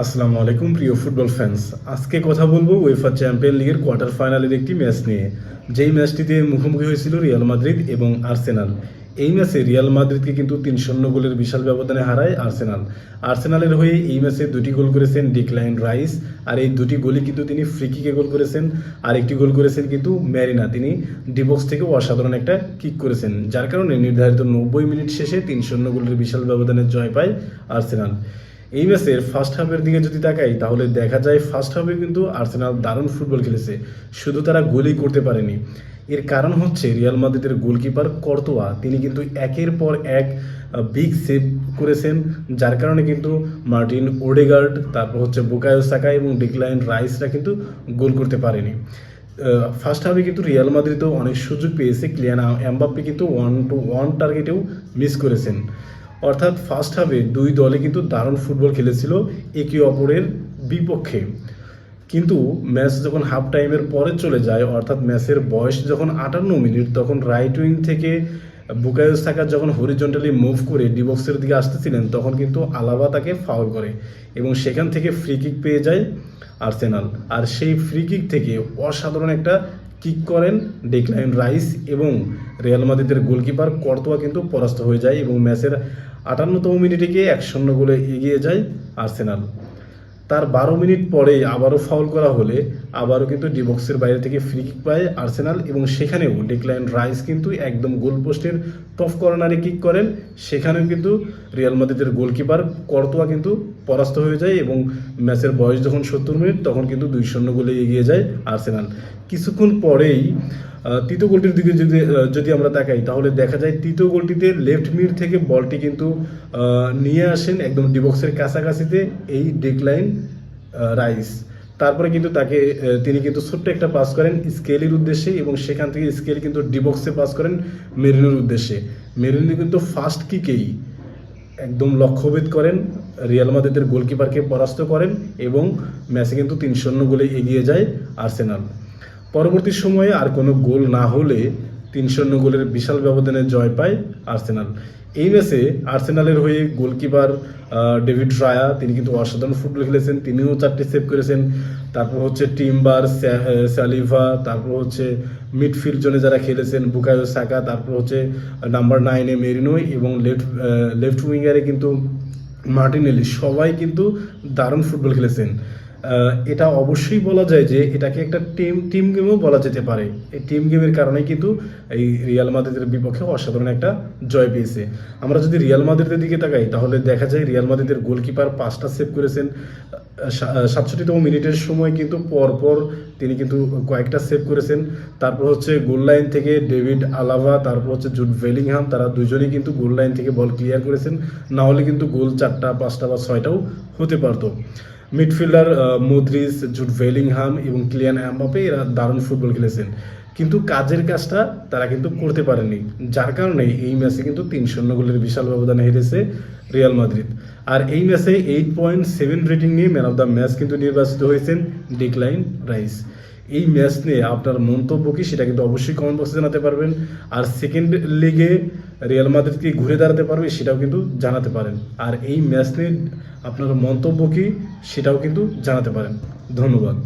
আসসালামু আলাইকুম, প্রিয় ফুটবল ফ্যান্স আজকে কথা বলব উয়েফা চ্যাম্পিয়ন লিগের কোয়ার্টার ফাইনালের একটি ম্যাচ নিয়ে। যেই ম্যাচটিতে মুখোমুখি হয়েছিল রিয়াল মাদ্রিদ এবং আর্সেনাল এই ম্যাচে রিয়াল মাদ্রিদকে কিন্তু তিন শূন্য গোলের বিশাল ব্যবধানে হারায় আর্সেনাল আর্সেনালের হয়ে এই ম্যাচে দুটি গোল করেছেন ডিক্লাইন রাইস আর এই দুটি গোলই কিন্তু তিনি ফ্রিকিকে গোল করেছেন। আর একটি গোল করেছেন কিন্তু ম্যারিনা তিনি ডিবক্স থেকে অসাধারণ একটা কিক করেছেন, যার কারণে নির্ধারিত নব্বই মিনিট শেষে তিন শূন্য গোলের বিশাল ব্যবধানে জয় পায় আর্সেনাল এই ম্যাচের ফার্স্ট হাফের দিকে যদি তাকাই, তাহলে দেখা যায় ফার্স্ট হাফে কিন্তু আর্সেনাল দারুণ ফুটবল খেলেছে। শুধু তারা গোলই করতে পারেনি। এর কারণ হচ্ছে রিয়াল মাদ্রিদের গোলকিপার কর্তোয়া তিনি কিন্তু একের পর এক বিগ সেভ করেছেন, যার কারণে কিন্তু মার্টিন ওডেগার্ড, তারপর হচ্ছে বুকায়ো সাকা এবং ডিক্লাইন রাইসরা কিন্তু গোল করতে পারেনি। ফার্স্ট হাফে কিন্তু রিয়াল মাদ্রিদও অনেক সুযোগ পেয়েছে। ক্লিয়ানা এমবাপ্পে কিন্তু ওয়ান টু ওয়ান টার্গেটেও মিস করেছেন। অর্থাৎ ফার্স্ট হাফে দুই দলে কিন্তু দারুণ ফুটবল খেলেছিল একে অপরের বিপক্ষে। কিন্তু ম্যাচ যখন হাফ টাইমের পরে চলে যায়, অর্থাৎ ম্যাচের বয়স যখন আটান্ন মিনিট, তখন রাইট উইং থেকে বুকায়স থাকা যখন হরিজন্টালি মুভ করে ডিবক্সের দিকে আসতেছিলেন, তখন কিন্তু আলাবা তাকে ফাউল করে এবং সেখান থেকে ফ্রি কিক পেয়ে যায় আর্সেনাল। আর সেই ফ্রি কিক থেকে অসাধারণ একটা কিক করেন ডেকলাইন রাইস এবং রিয়াল মাদ্রিদের গোলকিপার কর্তোয়া কিন্তু পরাস্ত হয়ে যায় এবং ম্যাচের আটান্নতম মিনিটে গিয়ে এক শূন্য গোলে এগিয়ে যায় আর্সেনাল তার বারো মিনিট পরে আবারও ফাউল করা হলে আবারও কিন্তু ডিবক্সের বাইরে থেকে ফ্রি কিক পায় আর্সেনাল এবং সেখানেও ডেকলাইন রাইস কিন্তু একদম গোল পোস্টের টপ কর্নারে কিক করেন। সেখানেও কিন্তু রিয়াল মাদ্রিদের গোলকিপার কর্তোয়া কিন্তু পরাস্ত হয়ে যায় এবং ম্যাচের বয়স যখন সত্তর মিনিট, তখন কিন্তু দুই শূন্য গোলে এগিয়ে যায় আর্সেনাল কিছুক্ষণ পরেই তৃতীয় গোলটির দিকে যদি যদি আমরা তাকাই, তাহলে দেখা যায় তৃতীয় গোলটিতে লেফট মিড থেকে বলটি কিন্তু নিয়ে আসেন একদম ডিবক্সের কাছাকাছিতে এই ডেকলাইন রাইস তারপরে কিন্তু তাকে তিনি কিন্তু ছোট্ট একটা পাস করেন স্কেলের উদ্দেশ্যে এবং সেখান থেকে স্কেল কিন্তু ডিবক্সে পাস করেন মেরিনোর উদ্দেশ্যে। মেরিনো কিন্তু ফার্স্ট কিকেই একদম লক্ষ্যভেদ করেন রিয়াল মাদ্রিদের গোলকিপারকে পরাস্ত করেন এবং ম্যাচে কিন্তু তিন শূন্য গোলে এগিয়ে যায় আর্সেনাল পরবর্তী সময়ে আর কোনো গোল না হলে তিন শূন্য গোলের বিশাল ব্যবধানে জয় পায় আর্সেনাল। এই ম্যাচে আর্সেনালের হয়ে গোলকিপার ডেভিড রায়া, তিনি কিন্তু অসাধারণ ফুটবল খেলেছেন, তিনিও চারটি সেভ করেছেন। তারপর হচ্ছে টিম্বার স্যালিভা, তারপর হচ্ছে মিডফিল্ড জোনে যারা খেলেছেন, বুকায়ো সাকা, তারপর হচ্ছে নাম্বার নাইনে মেরিনো এবং লেফট লেফট উইঙ্গারে কিন্তু মার্টিনেলি, সবাই কিন্তু দারুণ ফুটবল খেলেছেন। এটা অবশ্যই বলা যায় যে এটাকে একটা টিম টিম গেমও বলা যেতে পারে। এই টিম গেমের কারণে কিন্তু এই রিয়াল মাদ্রিদের বিপক্ষে অসাধারণ একটা জয় পেয়েছে। আমরা যদি রিয়াল মাদ্রিদের দিকে তাকাই, তাহলে দেখা যায় রিয়াল মাদ্রিদের গোলকিপার পাঁচটা সেভ করেছেন। সাতষট্টিতম মিনিটের সময় কিন্তু পরপর তিনি কিন্তু কয়েকটা সেভ করেছেন। তারপর হচ্ছে গোল লাইন থেকে ডেভিড আলাভা তারপর হচ্ছে জুট ভেলিংহাম তারা দুজনেই কিন্তু গোল লাইন থেকে বল ক্লিয়ার করেছেন। না হলে কিন্তু গোল চারটা, পাঁচটা বা ছয়টাও হতে পারতো। মিডফিল্ডার মুদ্রিস জুট ভেলিংহাম এবং ক্লিয়ান অ্যাম্বাপে এরা দারুণ ফুটবল খেলেছেন। কিন্তু কাজের কাজটা তারা কিন্তু করতে পারেনি যার কারণে এই ম্যাচে কিন্তু তিন শূন্য গোলের বিশাল ব্যবধানে হেরেছে রিয়াল মাদ্রিদ আর এই ম্যাচে এইট পয়েন্ট সেভেন রেটিং নিয়ে ম্যান অফ দ্য ম্যাচ কিন্তু নির্বাচিত হয়েছেন ডিক্লাইন রাইস এই ম্যাচ নিয়ে আপনার মন্তব্য কি? সেটা কিন্তু অবশ্যই কমেন্ট বক্সে জানাতে পারবেন। আর সেকেন্ড লিগে রিয়াল মাদ্রিদকে ঘুরে দাঁড়াতে পারবে, সেটাও কিন্তু জানাতে পারেন। আর এই ম্যাচ নিয়ে আপনার মন্তব্য কি, সেটাও কিন্তু জানাতে পারেন। ধন্যবাদ।